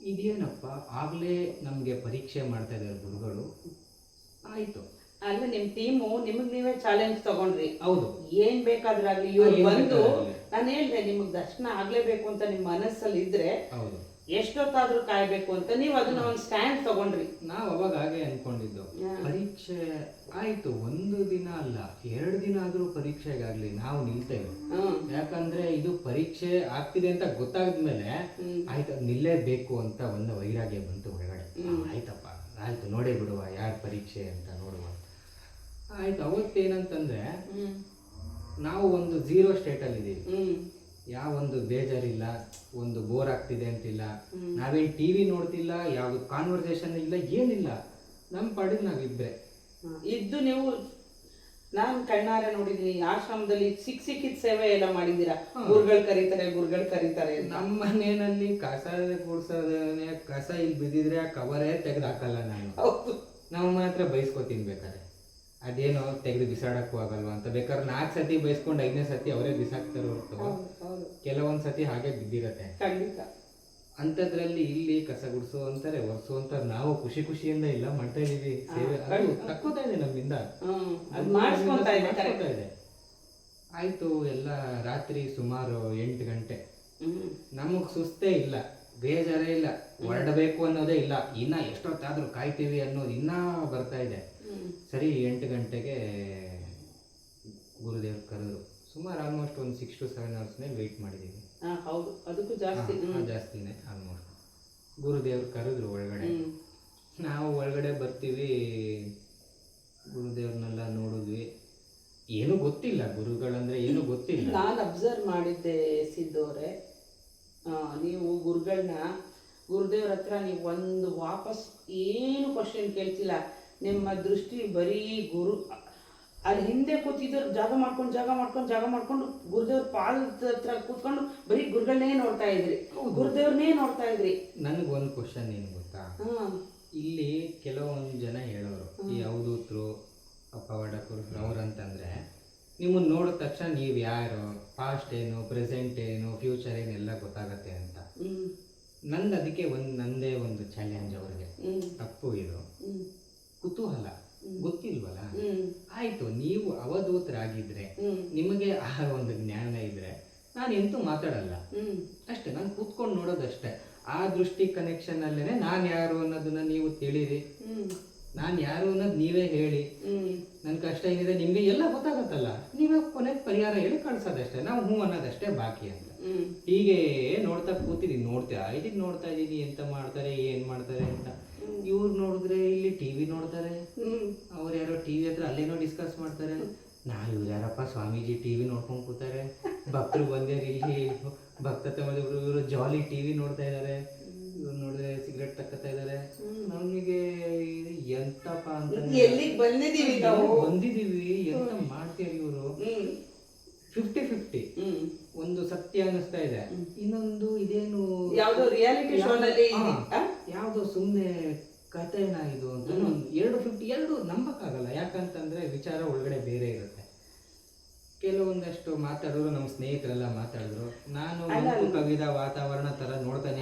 ಇದೇನಪ್ಪ? ಆಗಲೇ ನಮಗೆ ಪರೀಕ್ಷೆ ಮಾಡ್ತಾ ಇದ್ದಾರೆ ಗುರುಗಳು. ಆಯಿತು. ಅಲ್ಲ ನಿಮ್ ಟೀಮು ನಿಮಗೆ ನೀವೇ ಚಾಲೆಂಜ್ ತಗೊಂಡ್ರಿ. ಹೌದು. ಏನ್ ಬೇಕಾದ್ರಾಗ್ಲಿ ಇವ್ರು ಬಂದು ನಾನು ಹೇಳ್ದೆ ನಿಮಗೆ ದರ್ಶನ ಆಗ್ಲೇಬೇಕು ಅಂತ ನಿಮ್ ಮನಸ್ಸಲ್ಲಿ ಇದ್ರೆ ಹೌದು. ಎಷ್ಟೊತ್ತಾದ್ರೂ ಕಾಯ್ಬೇಕು ಅಂತ ನೀವು ಅದನ್ನ ಒಂದು ಸ್ಟ್ಯಾಂಡ್ ತಗೊಂಡ್ರಿ. ನಾವು ಅವಾಗ ಹಾಗೆ ಅನ್ಕೊಂಡಿದ್ದು. ಪರೀಕ್ಷೆ ಆಯ್ತು ಒಂದು ದಿನ ಅಲ್ಲ ಎರಡು ದಿನ ಆದ್ರೂ ಪರೀಕ್ಷೆಗಾಗ್ಲಿ ನಾವು ನಿಲ್ತೇವೆ. ಯಾಕಂದ್ರೆ ಇದು ಪರೀಕ್ಷೆ ಆಗ್ತಿದೆ ಅಂತ ಗೊತ್ತಾದ್ಮೇಲೆ. ಆಯ್ತು ನಿಲ್ಲೇಬೇಕು ಅಂತ ಒಂದು ವೈರಾಗ್ಯ ಬಂತು ಒಳಗಡೆ ಆಯ್ತಪ್ಪ ಆಯ್ತು ನೋಡೇ ಬಿಡುವ ಯಾರ ಪರೀಕ್ಷೆ ಅಂತ ನೋಡುವ ಆಯ್ತು ಅವತ್ತೇನಂತಂದ್ರೆ ನಾವು ಒಂದು ಜೀರೋ ಸ್ಟೇಟಲ್ಲಿ ಇದ್ದೀವಿ ಯಾವ ಒಂದು ಬೇಜಾರಿಲ್ಲ ಒಂದು ಬೋರ್ ಆಗ್ತಿದೆ ಅಂತಿಲ್ಲ. ನಾವೇನ್ ಟಿವಿ ನೋಡ್ತಿಲ್ಲ ಯಾವ್ದು ಕಾನ್ವರ್ಸೇಷನ್ ಇಲ್ಲ ಏನಿಲ್ಲ. ನಮ್ಮ ಪಾಡಿಗೆ ನಾವಿಬ್ರೆ. ಇದ್ದು ನೀವು ನಾನು ಕಣ್ಣಾರೆ ನೋಡಿದೀನಿ ಆಶ್ರಮದಲ್ಲಿ ಸಿಕ್ ಸಿಕ್ಕಿದ ಸೇವೆ ಎಲ್ಲ ಮಾಡಿದ್ದೀರಾ? ಗುರುಗಳು ಕರೀತಾರೆ ಗುರುಗಳು ಕರೀತಾರೆ. ನಮ್ಮ ಮನೆಯಲ್ಲಿ ಕಸ ಗುಡ್ಸೋದನೆ ಕಸ ಇಲ್ಲಿ ಬಿದ್ದಿದ್ರೆ ಆ ಕವರೇ ತೆಗೆದು ಹಾಕಲ್ಲ ನಾನು. ನಮ್ಮ ನಾವು ಮಾತ್ರ ಬೈಸ್ಕೊ ತಿನ್ಬೇಕಾರೆ ಅದೇನೋ ತೆಗೆದು ಬಿಸಾಡಕ್ಕೂ ಆಗಲ್ವಾ ಅಂತ. ಬೇಕಾದ್ರೆ ನಾಲ್ಕು ಸತಿ ಬೈಸ್ಕೊಂಡು ಐದನೇ ಸತಿ ಅವರೇ ಬಿಸಾಕ್ತಾರೆ ಹೊರತು. ಕೆಲವೊಂದು ಸತಿ ಹಾಗೆ ಬಿದ್ದಿರತ್ತೆ. ಖಂಡಿತ. ಅಂಥದ್ರಲ್ಲಿ ಇಲ್ಲಿ ಕಸ ಗುಡಿಸು ಅಂತಾರೆ ಒರೆಸು ಅಂತ ನಾವು ಖುಷಿ ಖುಷಿಯಿಂದ ಇಲ್ಲ ಮಾಡ್ತಾ ಇದೀವಿ ಸೇವೆ. ತಕ್ಕೋತಾ ಇದೆ ನಮ್ಮಿಂದ. ಇದೆ ಆಯ್ತು ಎಲ್ಲ ರಾತ್ರಿ ಸುಮಾರು ಎಂಟು ಗಂಟೆ. ನಮಗ್ ಸುಸ್ತೇ ಇಲ್ಲ ಬೇಜಾರೇ ಇಲ್ಲ ಹೊರಡಬೇಕು ಅನ್ನೋದೇ ಇಲ್ಲ. ಇನ್ನ ಎಷ್ಟೊತ್ತಾದ್ರೂ ಕಾಯ್ತೀವಿ ಅನ್ನೋದು ಇನ್ನ ಬರ್ತಾ ಇದೆ. ಸರಿ ಎಂಟು ಗಂಟೆಗೆ ಗುರುದೇವ್ರು ಕರೆದ್ರು. ಸುಮಾರು ಆಲ್ಮೋಸ್ಟ್ ಒಂದು ಸಿಕ್ಸ್ ಟು ಸೆವೆನ್ ಅವರ್ಸ್ನೇ ವೆಯ್ಟ್ ಮಾಡಿದ್ದೀವಿ ಹೌದು. ಅದಕ್ಕೂ ಜಾಸ್ತಿ. ಜಾಸ್ತಿನೇ ಆಲ್ಮೋಸ್ಟ್ ಗುರುದೇವ್ರು ಕರೆದ್ರು ಒಳಗಡೆ. ನಾವು ಒಳಗಡೆ ಬರ್ತೀವಿ. ಗುರುದೇವ್ರನ್ನೆಲ್ಲ ನೋಡಿದ್ವಿ. ಏನು ಗೊತ್ತಿಲ್ಲ ಗುರುಗಳಂದ್ರೆ ಏನು ಗೊತ್ತಿಲ್ಲ. ನಾನು ಅಬ್ಸರ್ವ್ ಮಾಡಿದ್ದೆ ಸಿದ್ದವ್ರೆ ಆ, ನೀವು ಗುರುಗಳನ್ನ ಗುರುದೇವ್ರ ಹತ್ರ ನೀವು ಒಂದು ವಾಪಸ್ ಏನು ಕ್ವಶನ್ ಕೇಳ್ತಿಲ್ಲ. ನಿಮ್ಮ ದೃಷ್ಟಿ ಬರೀ ಗುರು ಅಲ್ಲಿ ಹಿಂದೆ ಕೂತಿದ್ರು ಜಾಗ ಮಾಡ್ಕೊಂಡು ಜಾಗ ಮಾಡ್ಕೊಂಡು ಜಾಗ ಮಾಡ್ಕೊಂಡು ಗುರುದೇವ್ರ ಪಾಲ್ ಹತ್ರ ಕೂತ್ಕೊಂಡು ಬರೀ ಗುರುಗಳನ್ನೇ ನೋಡ್ತಾ ಇದ್ರಿ. ಗುರುದೇವ್ರನ್ನೇ ನೋಡ್ತಾ ಇದ್ರಿ. ನನಗೊಂದು ಕ್ವಶನ್ ಏನು ಗೊತ್ತಾ? ಇಲ್ಲಿ ಕೆಲವೊಂದು ಜನ ಹೇಳೋರು ಈ ಅವಧೂತರು ಪವಾಡಕರು ಅವ್ರಂತಂದ್ರೆ ನಿಮ್ಮನ್ನ ನೋಡಿದ ತಕ್ಷಣ ನೀವು ಯಾರು? ಪಾಸ್ಟ್ ಏನು ಪ್ರೆಸೆಂಟ್ ಏನು ಫ್ಯೂಚರ್ ಏನು ಎಲ್ಲ ಗೊತ್ತಾಗತ್ತೆ ಅಂತ. ನಂದು ಅದಕ್ಕೆ ಒಂದು ನಂದೇ ಒಂದು ಚಾಲೆಂಜ್ ಅವ್ರಿಗೆ. ತಪ್ಪು ಇದು. ಕುತೂಹಲ. ಗೊತ್ತಿಲ್ವಲ್ಲ? ಆಯ್ತು ನೀವು ಅವಧೂತರಾಗಿದ್ರೆ ನಿಮಗೆ ಆ ಒಂದು ಜ್ಞಾನ ಇದ್ರೆ ನಾನು ಎಂತೂ ಮಾತಾಡಲ್ಲ. ಅಷ್ಟೇ ನಾನು ಕೂತ್ಕೊಂಡು ನೋಡೋದಷ್ಟೇ. ಆ ದೃಷ್ಟಿ ಕನೆಕ್ಷನ್ ಅಲ್ಲೇನೆ ನಾನು ಯಾರು ಅನ್ನೋದನ್ನ ನೀವು ತಿಳಿರಿ. ನಾನು ಯಾರು ಅನ್ನೋದು ನೀವೇ ಹೇಳಿ. ನನ್ನ ಕಷ್ಟ ಏನಿದೆ ನಿಮಗೆ ಎಲ್ಲ ಗೊತ್ತಾಗತ್ತಲ್ಲ? ನೀವೇ ಕೊನೆಗೆ ಪರಿಹಾರ ಹೇಳಿ ಕಳ್ಸೋದಷ್ಟೇ. ನಾವು ಹ್ಞೂ ಅನ್ನೋದಷ್ಟೇ ಬಾಕಿ ಅಂತ. ಹೀಗೆ ನೋಡ್ತಾ ಕೂತಿದ್ದೀನಿ ನೋಡ್ತಾ ಇದೀನಿ ನೋಡ್ತಾ ಇದ್ದೀನಿ ಎಂತ ಮಾಡ್ತಾರೆ ಏನು ಮಾಡ್ತಾರೆ ಅಂತ. ಇವ್ರು ನೋಡಿದ್ರೆ ಇಲ್ಲಿ ಟಿವಿ ನೋಡ್ತಾರೆ. ಅವ್ರು ಯಾರೋ ಟಿವಿ ಹತ್ರ ಅಲ್ಲೇನೋ ಡಿಸ್ಕಸ್ ಮಾಡ್ತಾರೆ. ನಾ ಇವ್ರು ಯಾರಪ್ಪ ಸ್ವಾಮೀಜಿ ಟಿವಿ ನೋಡ್ಕೊಂಡು ಕೂತಾರೆ. ಭಕ್ತರು ಬಂದ್ಯಾರ ಇಲ್ಲಿ. ಭಕ್ತ ತಗೊಂಡಿಬ್ರು ಇವರು ಜಾಲಿ ಟಿವಿ ನೋಡ್ತಾ ಇದ್ದಾರೆ ಇವ್ರು ನೋಡಿದ್ರೆ ಸಿಗರೆಟ್ ತಕ್ಕತಾ ಇದ್ದಾರೆ ನಮಗೆ ಎಂತಪ್ಪ ಅಂತ ಎಲ್ಲಿ ಬಂದಿದೀವಿ ನಾವು ಬಂದಿದೀವಿ ಎಂತ ಮಾಡ್ತೀರಿ ಇವರು? ಫಿಫ್ಟಿ ಫಿಫ್ಟಿ ಒಂದು ಸತ್ಯ ಅನಿಸ್ತಾ ಇದೆ. ಇನ್ನೊಂದು ಇದೇನು ಯಾವ್ದೋ ರಿಯಾಲಿಟಿ ಶೋನಲ್ಲಿ ಯಾವ್ದೋ ಸುಮ್ನೆ ಕಥೆನಾ ಇದು ಅಂತ ಒಂದು ಎರಡು ಫಿಫ್ಟಿ ಎರಡು ನಂಬಕ್ಕಾಗಲ್ಲ. ಯಾಕಂತಂದ್ರೆ ವಿಚಾರ ಒಳಗಡೆ ಬೇರೆ ಇರುತ್ತೆ. ಕೆಲವೊಂದಷ್ಟು ಮಾತಾಡೋರು ನಮ್ಮ ಸ್ನೇಹಿತರೆಲ್ಲ ಮಾತಾಡಿದ್ರು. ನಾನು ಕವಿದ ವಾತಾವರಣ ತರ ನೋಡ್ತಾನೆ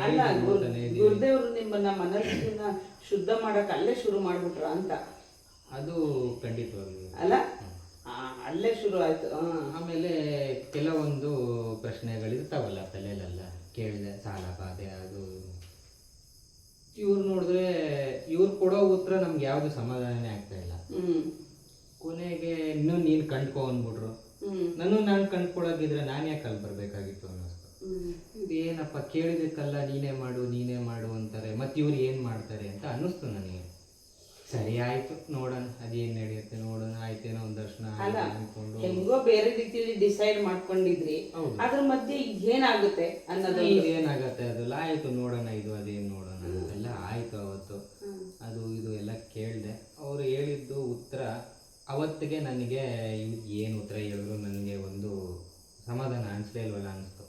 ಗುರುದೇವರು ನಿಮ್ಮನ್ನ ಮನಸ್ಸನ್ನ ಶುದ್ಧ ಮಾಡಕ್ ಅಲ್ಲೇ ಶುರು ಮಾಡ್ಬಿಟ್ರ ಅಂತ. ಅದು ಖಂಡಿತವಾಗಿ ಅಲ್ಲ? ಅಲ್ಲೇ ಶುರು ಆಯ್ತು. ಆಮೇಲೆ ಕೆಲವೊಂದು ಪ್ರಶ್ನೆಗಳಿರ್ತಾವಲ್ಲ ತಲೆಯಲ್ಲೆಲ್ಲ ಕೇಳಿದೆ ಸಾಲ ಬಾಧೆ ಅದು ಇವ್ರು ನೋಡಿದ್ರೆ ಇವ್ರು ಕೊಡೋ ಉತ್ತರ ನಮ್ಗೆ ಯಾವುದು ಸಮಾಧಾನನೇ ಆಗ್ತಾ ಇಲ್ಲ. ಕೊನೆಗೆ ಇನ್ನು ನೀನು ಕಂಡ್ಕೊ ಅಂದ್ಬಿಟ್ರು. ನಾನು ನಾನು ಕಂಡ್ಕೊಳಗಿದ್ರೆ ನಾನು ಯಾಕೆ ಅಲ್ಲಿ ಬರಬೇಕಾಗಿತ್ತು ಅನ್ನಿಸ್ತು ಇದೇನಪ್ಪ ಕೇಳಿದಕ್ಕಲ್ಲ ನೀನೇ ಮಾಡು ನೀನೇ ಮಾಡು ಅಂತಾರೆ. ಮತ್ತೆ ಇವ್ರು ಏನು ಮಾಡ್ತಾರೆ ಅಂತ ಅನ್ನಿಸ್ತು ನನಗೆ. ಸರಿ ಆಯ್ತು ನೋಡೋಣ ಅದೇನು ನಡೆಯುತ್ತೆ ನೋಡೋಣ ಆಯ್ತೇನೋ ಒಂದು ದರ್ಶನ ಅನ್ಕೊಂಡು. ಹೆಂಗೋ ಬೇರೆ ರೀತಿಯಲ್ಲಿ ಡಿಸೈಡ್ ಮಾಡ್ಕೊಂಡಿದ್ರಿ. ಅದ್ರ ಮಧ್ಯೆ ಏನಾಗುತ್ತೆ ಅನ್ನೋದು ಏನಾಗುತ್ತೆ ಅದೆಲ್ಲ ಆಯ್ತು ನೋಡೋಣ ಇದು ಅದೇನು ನೋಡೋಣ. ಎಲ್ಲ ಆಯಿತು ಅವತ್ತು. ಅದು ಇದು ಎಲ್ಲ ಕೇಳಿದೆ. ಅವರು ಹೇಳಿದ್ದು ಉತ್ತರ ಅವತ್ತಿಗೆ ನನಗೆ ಏನು ಉತ್ತರ ಹೇಳಿದ್ರು ನನಗೆ ಒಂದು ಸಮಾಧಾನ ಅನಿಸ್ಲೇ ಇಲ್ವಲ್ಲ ಅನಿಸ್ತು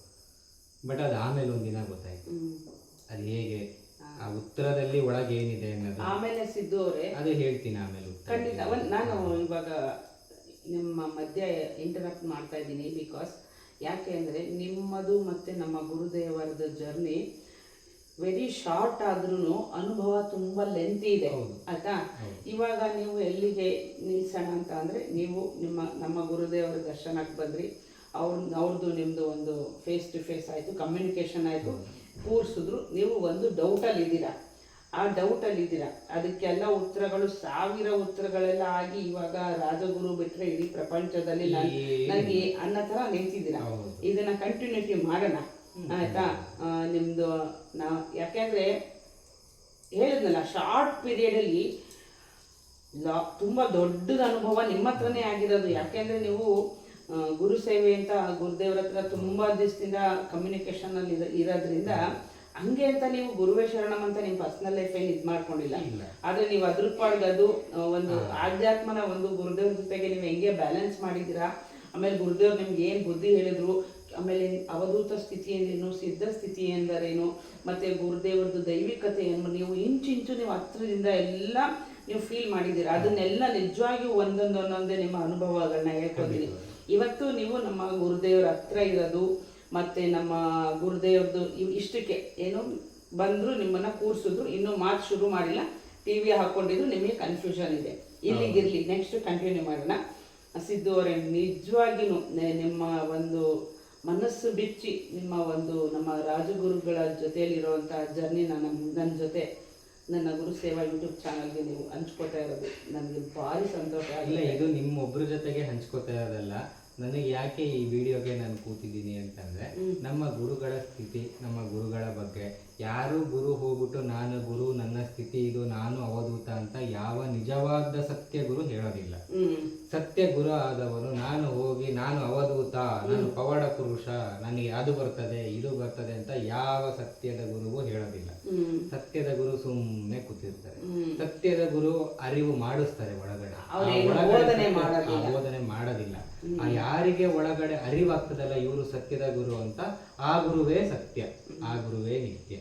ಬಟ್ ಅದು ಆಮೇಲೆ ಒಂದಿನ ಗೊತ್ತಾಯ್ತು. ಅದು ಹೇಗೆ? ಆ ಉತ್ತರದಲ್ಲಿ ಒಳಗೆ ಏನಿದೆ ಅನ್ನೋದು. ಆಮೇಲೆ ಸಿದ್ದು ಅವರೇ. ಅದು ಹೇಳ್ತೀನಿ ಆಮೇಲೆ ಉತ್ತರ. ಖಂಡಿತ. ಒಂದ್ ನಾನು ಇವಾಗ ನಿಮ್ಮ ಮಧ್ಯ ಇಂಟರಪ್ಟ್ ಮಾಡ್ತಾ ಇದ್ದೀನಿ ಬಿಕಾಸ್ ಯಾಕೆ ಅಂದರೆ ನಿಮ್ಮದು ಮತ್ತು ನಮ್ಮ ಗುರುದೇವರದ ಜರ್ನಿ ವೆರಿ ಶಾರ್ಟ್ ಆದ್ರೂ ಅನುಭವ ತುಂಬಾ ಲೆಂತಿ ಇದೆ. ಆಯ್ತಾ? ಇವಾಗ ನೀವು ಎಲ್ಲಿಗೆ ನಿಲ್ಸೋಣ ಅಂತ ಅಂದ್ರೆ ನೀವು ನಿಮ್ಮ ನಮ್ಮ ಗುರುದೇವರ ದರ್ಶನಕ್ಕೆ ಬಂದ್ರಿ. ಅವ್ರ ಅವ್ರದ್ದು ನಿಮ್ದು ಒಂದು ಫೇಸ್ ಟು ಫೇಸ್ ಆಯಿತು ಕಮ್ಯುನಿಕೇಷನ್ ಆಯಿತು. ಕೂರಿಸಿದ್ರು ನೀವು ಒಂದು ಡೌಟಲ್ಲಿ ಇದ್ದೀರಾ. ಆ ಡೌಟಲ್ಲಿ ಇದ್ದೀರಾ. ಅದಕ್ಕೆಲ್ಲ ಉತ್ತರಗಳು ಸಾವಿರ ಉತ್ತರಗಳೆಲ್ಲ ಆಗಿ ಇವಾಗ ರಾಜಗುರು ಬಿಟ್ಟರೆ ಇಡೀ ಪ್ರಪಂಚದಲ್ಲಿ ನಾನು ನನಗೆ ಅನ್ನೋ ಥರ ನಿಂತಿದ್ದೀರಾ ಇದನ್ನ ಕಂಟಿನ್ಯೂಟಿ ಮಾಡೋಣ. ಆಯ್ತಾ? ಆ, ನಿಮ್ದು ನಾ ಯಾಕೆಂದ್ರೆ ಹೇಳಿದ್ನಲ್ಲ ಶಾರ್ಟ್ ಪೀರಿಯಡಲ್ಲಿ ಲಾ ತುಂಬ ದೊಡ್ಡದ ಅನುಭವ ನಿಮ್ಮ ಹತ್ರನೇ ಆಗಿರೋದು. ಯಾಕೆಂದ್ರೆ ನೀವು ಗುರು ಸೇವೆ ಅಂತ ಗುರುದೇವ್ರ ಹತ್ರ ತುಂಬಾ ದಿವಸದಿಂದ ಕಮ್ಯುನಿಕೇಶನ್ ಅಲ್ಲಿ ಇರ- ಇರೋದ್ರಿಂದ ಹಂಗೆ ಅಂತ ನೀವು ಗುರುವೇ ಶರಣಂ ಅಂತ ನಿಮ್ಮ ಪರ್ಸನಲ್ ಲೈಫ್ ಏನು ಇದು ಮಾಡ್ಕೊಂಡಿಲ್ಲ. ಆದ್ರೆ ನೀವು ಅದ್ರ ಅದು ಒಂದು ಆಧ್ಯಾತ್ಮನ ಒಂದು ಗುರುದೇವ್ರ ಜೊತೆಗೆ ನೀವು ಹೆಂಗೆ ಬ್ಯಾಲೆನ್ಸ್ ಮಾಡಿದ್ದೀರಾ? ಆಮೇಲೆ ಗುರುದೇವ್ರು ನಿಮ್ಗೆ ಏನು ಬುದ್ಧಿ ಹೇಳಿದ್ರು? ಆಮೇಲೆ ಅವಧೂತ ಸ್ಥಿತಿ ಎಂದೇನು ಸಿದ್ಧ ಸ್ಥಿತಿ ಎಂದರೇನು ಮತ್ತೆ ಗುರುದೇವರದ್ದು ದೈವಿಕತೆ ಏನು ನೀವು ಇಂಚಿಂಚು ನೀವು ಹತ್ರದಿಂದ ಎಲ್ಲ ನೀವು ಫೀಲ್ ಮಾಡಿದ್ದೀರಾ? ಅದನ್ನೆಲ್ಲ ನಿಜವಾಗಿಯೂ ಒಂದೊಂದು ಒಂದೊಂದೇ ನಿಮ್ಮ ಅನುಭವಗಳನ್ನ ಹೇಳ್ಕೊತೀನಿ ಇವತ್ತು ನೀವು ನಮ್ಮ ಗುರುದೇವ್ರ ಹತ್ರ ಇರೋದು ಮತ್ತೆ ನಮ್ಮ ಗುರುದೇವ್ರದ್ದು ಇಷ್ಟಕ್ಕೆ ಏನು ಬಂದರೂ ನಿಮ್ಮನ್ನ ಕೂರಿಸಿದ್ರು ಇನ್ನೂ ಮಾತು ಶುರು ಮಾಡಿಲ್ಲ ಟಿ ವಿ ಹಾಕ್ಕೊಂಡಿದ್ರು ನಿಮಗೆ ಕನ್ಫ್ಯೂಷನ್ ಇದೆ. ಇಲ್ಲಿಗಿರಲಿ ನೆಕ್ಸ್ಟ್ ಕಂಟಿನ್ಯೂ ಮಾಡೋಣ. ಸಿದ್ದು ಅವರೇ ನಿಜವಾಗಿಯೂ ನಿಮ್ಮ ಒಂದು ಮನಸ್ಸು ಬಿಚ್ಚಿ ನಿಮ್ಮ ಒಂದು ನಮ್ಮ ರಾಜಗುರುಗಳ ಜೊತೆಯಲ್ಲಿರುವಂತಹ ಜರ್ನಿ ನನ್ನ ನನ್ನ ಜೊತೆ ನನ್ನ ಗುರು ಸೇವಾ ಯೂಟ್ಯೂಬ್ ಚಾನಲ್ಗೆ ನೀವು ಹಂಚ್ಕೋತಾ ಇರೋದು ನನಗೆ ಭಾರಿ ಸಂತೋಷ ಇಲ್ಲ ಇದು ನಿಮ್ಮ ಒಬ್ಬರ ಜೊತೆಗೆ ಹಂಚ್ಕೋತಾ ಇರೋದಲ್ಲ ನನಗೆ ಯಾಕೆ ಈ ವಿಡಿಯೋಗೆ ನಾನು ಕೂತಿದ್ದೀನಿ ಅಂತಂದ್ರೆ ನಮ್ಮ ಗುರುಗಳ ಸ್ಥಿತಿ ನಮ್ಮ ಗುರುಗಳ ಬಗ್ಗೆ. ಯಾರು ಗುರು ಹೋಗ್ಬಿಟ್ಟು ನಾನು ಗುರು ನನ್ನ ಸ್ಥಿತಿ ಇದು ನಾನು ಅವಧೂತ ಅಂತ ಯಾವ ನಿಜವಾದ ಸತ್ಯ ಗುರು ಹೇಳೋದಿಲ್ಲ. ಸತ್ಯ ಗುರು ಆದವನು ನಾನು ಹೋಗಿ ನಾನು ಅವಧೂತ ನಾನು ಪವಾಡ ಪುರುಷ ನನಗೆ ಅದು ಬರ್ತದೆ ಇದು ಬರ್ತದೆ ಅಂತ ಯಾವ ಸತ್ಯದ ಗುರುವು ಹೇಳೋದಿಲ್ಲ. ಸತ್ಯದ ಗುರು ಸುಮ್ಮನೆ ಕೂತಿರ್ತಾರೆ. ಸತ್ಯದ ಗುರು ಅರಿವು ಮಾಡಿಸ್ತಾರೆ ಒಳಗಡೆ. ಬೋಧನೆ ಮಾಡೋದಿಲ್ಲ. ಆ ಬೋಧನೆ ಮಾಡೋದಿಲ್ಲ. ಆ ಯಾರಿಗೆ ಒಳಗಡೆ ಅರಿವಾಗ್ತದಲ್ಲ ಇವರು ಸತ್ಯದ ಗುರು ಅಂತ ಆ ಗುರುವೇ ಸತ್ಯ ಆ ಗುರುವೇ ನಿತ್ಯ.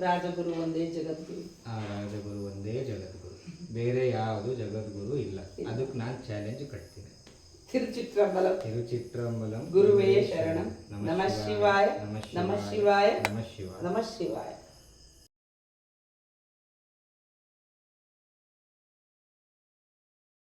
ರಾಜಗುರು ಒಂದೇ ಜಗದ್ಗುರು ಆ ರಾಜಗುರು ಒಂದೇ ಜಗದ್ಗುರು ಬೇರೆ ಯಾವುದು ಜಗದ್ಗುರು ಇಲ್ಲ. ಅದಕ್ಕೆ ನಾನು ಚಾಲೆಂಜ್ ಕಟ್ತೀನಿ. ತಿರುಚಿತ್ರಂಬಲಂ ತಿರುಚಿತ್ರಂಬಲಂ ಗುರುವೇ ಶರಣಂ. ನಮಃ ಶಿವಾಯ. ನಮಃ ಶಿವಾಯ. ನಮಃ ಶಿವಾಯ. ನಮ ಶಿವಾಯ.